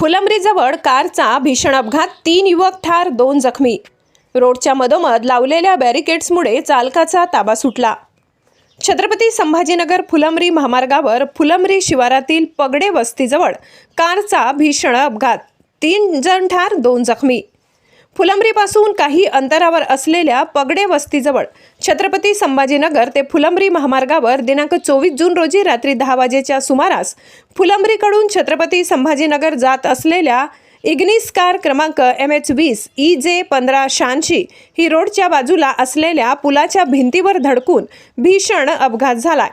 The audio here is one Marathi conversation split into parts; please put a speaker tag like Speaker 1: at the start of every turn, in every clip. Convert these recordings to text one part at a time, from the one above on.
Speaker 1: फुलंब्रीजवळ कारचा भीषण अपघात तीन युवक ठार दोन जखमी. रोडच्या मधोमध लावलेल्या बॅरिकेड्समुळे चालकाचा ताबा सुटला. छत्रपती संभाजीनगर फुलंब्री महामार्गावर फुलंब्री शिवारातील पगडे वस्तीजवळ कारचा भीषण अपघात तीन जण ठार दोन जखमी. फुलंब्रीपासून काही अंतरावर असलेल्या पगडे वस्तीजवळ छत्रपती संभाजीनगर ते फुलंब्री महामार्गावर दिनांक चोवीस जून रोजी रात्री दहा वाजेच्या सुमारास फुलंब्रीकडून छत्रपती संभाजीनगर जात असलेल्या इग्निस कार क्रमांक एम एच वीस ई जे पंधरा शहाऐंशी ही रोडच्या बाजूला असलेल्या पुलाच्या भिंतीवर धडकून भीषण अपघात झाला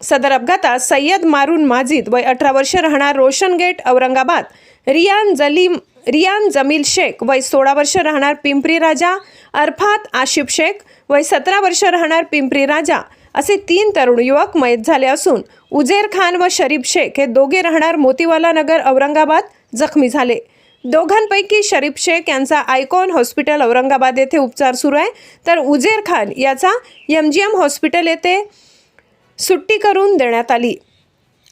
Speaker 1: सदर अपघातात सय्यद मारून माजिद वय अठरा वर्ष राहणार रोशन गेट औरंगाबाद रियान जलीम रियान जमील शेख वय सोळा वर्ष राहणार पिंपरी राजा अरफात आशिफ शेख वय सतरा वर्ष राहणार पिंपरी राजा असे तीन तरुण युवक मयत झाले असून उजेर खान व शरीफ शेख हे दोघे राहणार मोतीवाला नगर औरंगाबाद जखमी झाले. दोघांपैकी शरीफ शेख यांचा आयकॉन हॉस्पिटल औरंगाबाद येथे उपचार सुरू आहे. तर उजेर खान याचा एम जी एम हॉस्पिटल येथे सुट्टी करून देण्यात आली.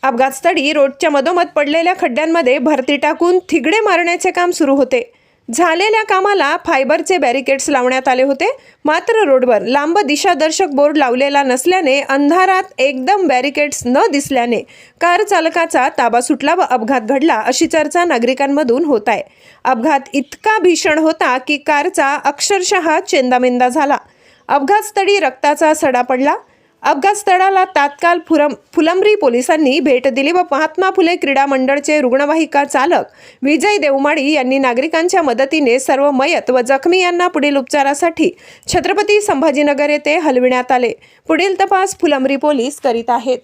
Speaker 1: अपघातस्थळी रोडच्या मधोमध पडलेल्या खड्ड्यांमध्ये भरती टाकून थिगडे मारण्याचे काम सुरू होते. झालेल्या कामाला फायबरचे बॅरिकेड्स लावण्यात आले होते. मात्र रोडवर लांब दिशादर्शक बोर्ड लावलेला नसल्याने अंधारात एकदम बॅरिकेड्स न दिसल्याने कार चालकाचा ताबा सुटला व अपघात घडला अशी चर्चा नागरिकांमधून होत आहे. अपघात इतका भीषण होता की कारचा अक्षरशः चेंदामेंदा झाला. अपघातस्थळी रक्ताचा सडा पडला. अपघात स्थळाला तात्काळ फुरम फुलंब्री पोलिसांनी भेट दिली व महात्मा फुले क्रीडा मंडळचे रुग्णवाहिका चालक विजय देवमाळी यांनी नागरिकांच्या मदतीने सर्व मयत व जखमी यांना पुढील उपचारासाठी छत्रपती संभाजीनगर येथे हलविण्यात आले. पुढील तपास फुलंब्री पोलीस करीत आहेत.